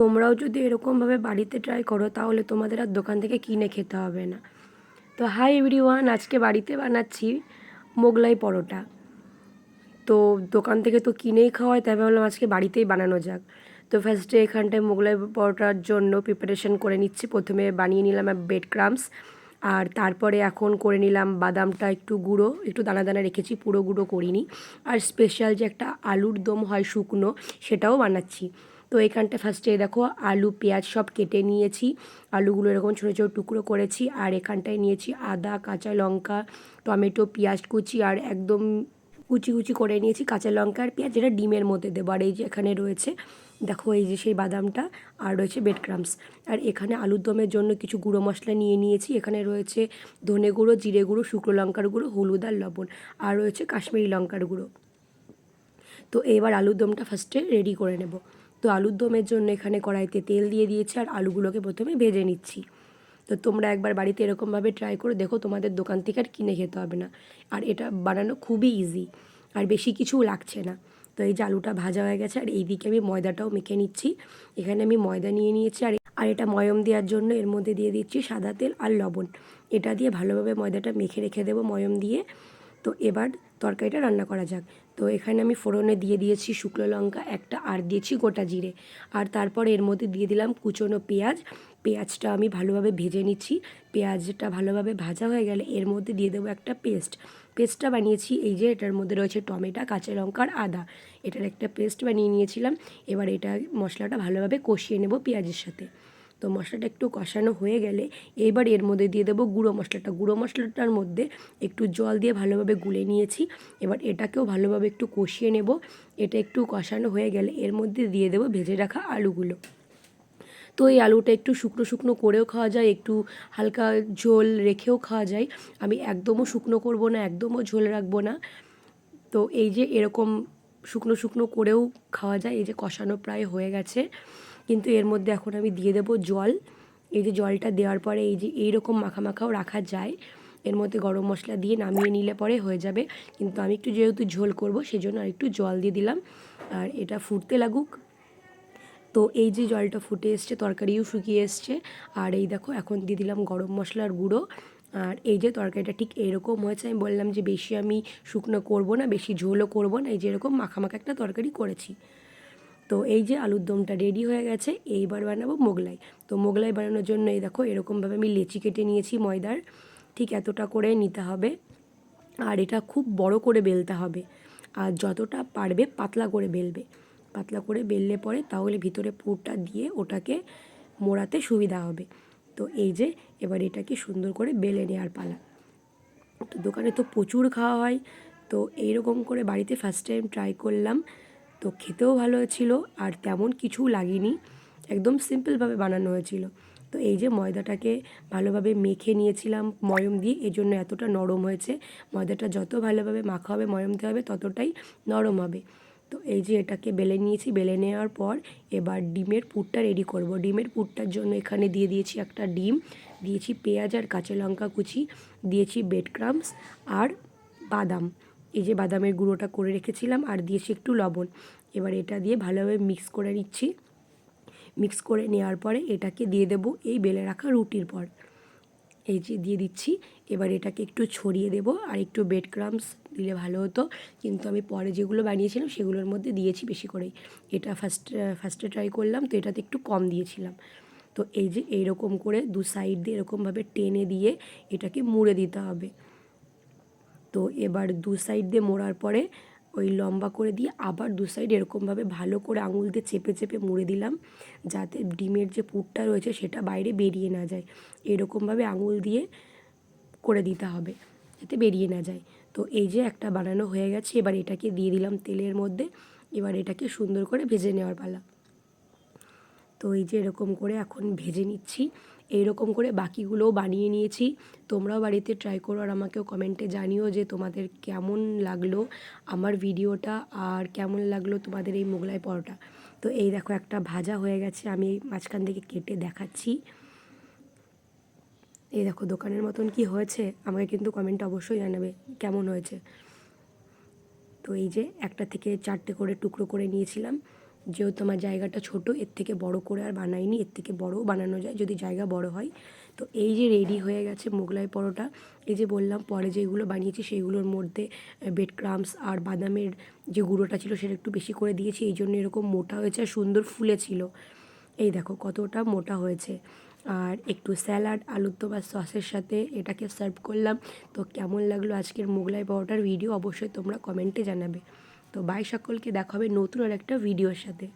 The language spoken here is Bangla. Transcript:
তোমরাও যদি এরকমভাবে বাড়িতে ট্রাই করো, তাহলে তোমাদের আর দোকান থেকে কিনে খেতে হবে না। তো হাই এভরিওয়ান আজকে বাড়িতে বানাচ্ছি মোগলাই পরোটা। তো দোকান থেকে তো কিনেই খাওয়াই তাই ভাবলাম আজকে বাড়িতেই বানানো যাক। তো ফার্স্টে এখানটায় মোগলাই পরোটার জন্য প্রিপারেশন করে নিচ্ছি। প্রথমে বানিয়ে নিলাম বেড ক্রামস আর তারপরে এখন করে নিলাম বাদামটা একটু গুঁড়ো, একটু দানা দানা রেখেছি, পুরো গুঁড়ো করিনি। আর স্পেশাল যে একটা আলুর দম হয় শুকনো, সেটাও বানাচ্ছি। তো এখানটা ফার্স্টে দেখো আলু, পেঁয়াজ সব কেটে নিয়েছি। আলুগুলো এরকম ছোটো ছোটো টুকরো করেছি আর এখানটায় নিয়েছি আদা, কাঁচা লঙ্কা, টমেটো, পেঁয়াজ কুচি আর একদম কুচি কুচি করে নিয়েছি কাঁচা লঙ্কা আর পেঁয়াজ, যেটা ডিমের মধ্যে দেবো আর এই যে এখানে রয়েছে। দেখো এই যে সেই বাদামটা আর রয়েছে বেড ক্রামস আর এখানে আলুর দমের জন্য কিছু গুঁড়ো মশলা নিয়ে নিয়েছি। এখানে রয়েছে ধনে গুঁড়ো, জিরে গুঁড়ো, শুকনো লঙ্কার গুঁড়ো, হলুদ আর লবণ। আর রয়েছে কাশ্মীরি লঙ্কার গুঁড়ো। তো এবার আলুর দমটা ফার্স্টে রেডি করে নেব। তো আলুর দমের জন্য এখানে কড়াইতে তেল দিয়ে দিয়েছি আর আলুগুলোকে প্রথমে ভেজে নিচ্ছি। তো তোমরা একবার বাড়িতে এরকমভাবে ট্রাই করে দেখো, তোমাদের দোকান থেকে আর কিনে খেতে হবে না। আর এটা বানানো খুবই ইজি আর বেশি কিছু লাগছে না। তো এই যে আলুটা ভাজা হয়ে গেছে, আর এইদিকে আমি ময়দাটাও মেখে নিচ্ছি। এখানে আমি ময়দা নিয়ে নিয়েছি, আর আর এটা ময়ম দেওয়ার জন্য এর মধ্যে দিয়ে দিচ্ছি সাদা তেল আর লবণ। এটা দিয়ে ভালোভাবে ময়দাটা মেখে রেখে দেবো ময়ম দিয়ে। তো এবার তরকারিটা রান্না করা যাক। তো এখানে আমি ফোড়নে দিয়ে দিয়েছি শুকনো লঙ্কা, একটা আর দিয়েছি গোটা জিরে। আর তারপর এর মধ্যে দিয়ে দিলাম কুচনো পেঁয়াজ। পেঁয়াজটা আমি ভালোভাবে ভেজে নিচ্ছি। পেঁয়াজটা ভালোভাবে ভাজা হয়ে গেলে এর মধ্যে দিয়ে দেবো একটা পেস্ট। পেস্টটা বানিয়েছি, এই যে এটার মধ্যে রয়েছে টমেটো, কাঁচা লঙ্কা আর আদা। এটার একটা পেস্ট বানিয়ে নিয়েছিলাম। এবার এটা মশলাটা ভালোভাবে কষিয়ে নেব পেঁয়াজের সাথে। তো মশলাটা একটু কষানো হয়ে গেলে এইবার এর মধ্যে দিয়ে দেবো গুঁড়ো মশলাটা। গুঁড়ো মশলাটার মধ্যে একটু জল দিয়ে ভালোভাবে গুলে নিয়েছি। এবার এটাকেও ভালোভাবে একটু কষিয়ে নেব। এটা একটু কষানো হয়ে গেলে এর মধ্যে দিয়ে দেবো ভেজে রাখা আলুগুলো। তো এই আলুটা একটু শুকনো শুকনো করেও খাওয়া যায়, একটু হালকা ঝোল রেখেও খাওয়া যায়। আমি একদমও শুকনো করব না, একদমও ঝোল রাখব না। তো এই যে এরকম শুকনো শুকনো করেও খাওয়া যায়। এই যে কষানো প্রায় হয়ে গেছে। কিন্তু এর মধ্যে এখন আমি দিয়ে দেবো জল। এই যে জলটা দেওয়ার পরে এই যে এইরকম মাখা মাখাও রাখা যায়। এর মধ্যে গরম মশলা দিয়ে নামিয়ে নিলে পরে হয়ে যাবে। কিন্তু আমি একটু যেহেতু ঝোল করব, সেজন্য আর একটু জল দিয়ে দিলাম। আর এটা ফুটতে লাগুক। তো এই যে জলটা ফুটে এসছে, তরকারিও শুকিয়ে এসছে। আর এই দেখো, এখন দিয়ে দিলাম গরম মশলার গুঁড়ো। আর এই যে তরকারিটা ঠিক এরকম হয়েছে, আমি বললাম যে বেশি আমি শুকনো করব না, বেশি ঝোলও করব না, এই যে এরকম মাখামাখা একটা তরকারি করেছি। তো এই যে আলুর দমটা রেডি হয়ে গেছে, এইবার বানাবো মোগলাই। তো মোগলাই বানানোর জন্য এই দেখো, এরকমভাবে আমি লেচি কেটে নিয়েছি ময়দার, ঠিক এতটা করে নিতে হবে। আর এটা খুব বড় করে বেলতে হবে, আর যতটা পারবে পাতলা করে বেলবে। পাতলা করে বেললে পরে তাহলে ভিতরে পুরটা দিয়ে ওটাকে মোড়াতে সুবিধা হবে। তো এই যে এবার এটাকে সুন্দর করে বেলে নেওয়ার পালা। তো দোকানে তো প্রচুর খাওয়া হয়, তো এইরকম করে বাড়িতে ফার্স্ট টাইম ট্রাই করলাম, তো খেতেও ভালো হয়েছিল আর তেমন কিছু লাগেনি, একদম সিম্পলভাবে বানানো হয়েছিল। তো এই যে ময়দাটাকে ভালোভাবে মেখে নিয়েছিলাম ময়ম দিয়ে, এই জন্য এতটা নরম হয়েছে। ময়দাটা যত ভালোভাবে মাখা হবে, ময়ম দিতে হবে, ততটাই নরম হবে। তো এই যে এটাকে বেলে নিয়েছি, বেলে নেওয়ার পর এবার ডিমের পুরটা রেডি করব। ডিমের পুরটার জন্য এখানে দিয়ে দিয়েছি একটা ডিম, দিয়েছি পেঁয়াজ আর কাঁচা লঙ্কা কুচি, দিয়েছি বেড ক্রামস আর বাদাম। এই যে বাদামের গুঁড়োটা করে রেখেছিলাম আর দিয়েছি একটু লবণ। এবার এটা দিয়ে ভালোভাবে মিক্স করে নিচ্ছি। মিক্স করে নেওয়ার পরে এটাকে দিয়ে দেব এই বেলে রাখা রুটির পর। এই যে দিয়ে দিচ্ছি। এবার এটাকে একটু ছড়িয়ে দেব আর একটু বেড ক্রামস দিলে ভালো হতো। কিন্তু আমি পরে যেগুলো বানিয়েছিলাম সেগুলোর মধ্যে দিয়েছি বেশি করেই। এটা ফার্স্ট ফার্স্টে ট্রাই করলাম, তো এটাতে একটু কম দিয়েছিলাম। তো এই যে এইরকম করে দু সাইড দিয়ে এরকমভাবে টেনে দিয়ে এটাকে মুড়ে দিতে হবে। তো এবার দু সাইড দিয়ে মোড়ার পরে ওই লম্বা করে দিয়ে আবার দু সাইড এরকমভাবে ভালো করে আঙুল দিয়ে চেপে চেপে মুড়ে দিলাম। যাতে ডিমের যে পুরটা রয়েছে সেটা বাইরে বেরিয়ে না যায়। এরকমভাবে আঙুল দিয়ে করে দিতে হবে, যাতে বেরিয়ে না যায়। তো এই যে একটা বানানো হয়ে গেছে, এবার এটাকে দিয়ে দিলাম তেলের মধ্যে। এবার এটাকে সুন্দর করে ভেজে নেওয়ার পালা। তো এই যে এরকম করে এখন ভেজে নিচ্ছি। এইরকম করে বাকিগুলোও বানিয়ে নিয়েছি। তোমরাও বাড়িতে ট্রাই করো আর আমাকেও কমেন্টে জানিও যে তোমাদের কেমন লাগল আমার ভিডিওটা আর কেমন লাগল তোমাদের এই মোগলাই পরোটা। তো এই দেখো একটা ভাজা হয়ে গেছে, আমি মাঝখান থেকে কেটে দেখাচ্ছি। এই দেখো, দোকানের মতন কি হয়েছে, আমাকে কিন্তু কমেন্ট অবশ্যই জানাবে, কেমন হয়েছে। তো এই যে একটা থেকে চারটে করে টুকরো করে নিয়েছিলাম, যেহেতু আমার জায়গাটা ছোট, এর থেকে বড় করে আর বানাইনি, এর থেকে বড়ও বানানো যায়, যদি জায়গা বড় হয়। তো এই যে রেডি হয়ে গেছে মোগলাই পরোটা, এই যে বললাম, পরে যেগুলো বানিয়েছি সেইগুলোর মধ্যে বেড ক্রামস আর বাদামের যে গুঁড়োটা ছিল সেটা একটু বেশি করে দিয়েছি, এই জন্য এরকম মোটা হয়েছে আর সুন্দর ফুলে ছিল এই দেখো, কতটা মোটা হয়েছে। আর একটু স্যালাড, আলুর দম সসের সাথে এটাকে সার্ভ করলাম। তো কেমন লাগল আজকের মোগলাই পরোটার ভিডিও অবশ্যই তোমরা কমেন্টে জানাবে। তো বাই সকলকে দেখাবে নতুন আর একটা ভিডিওর সাথে।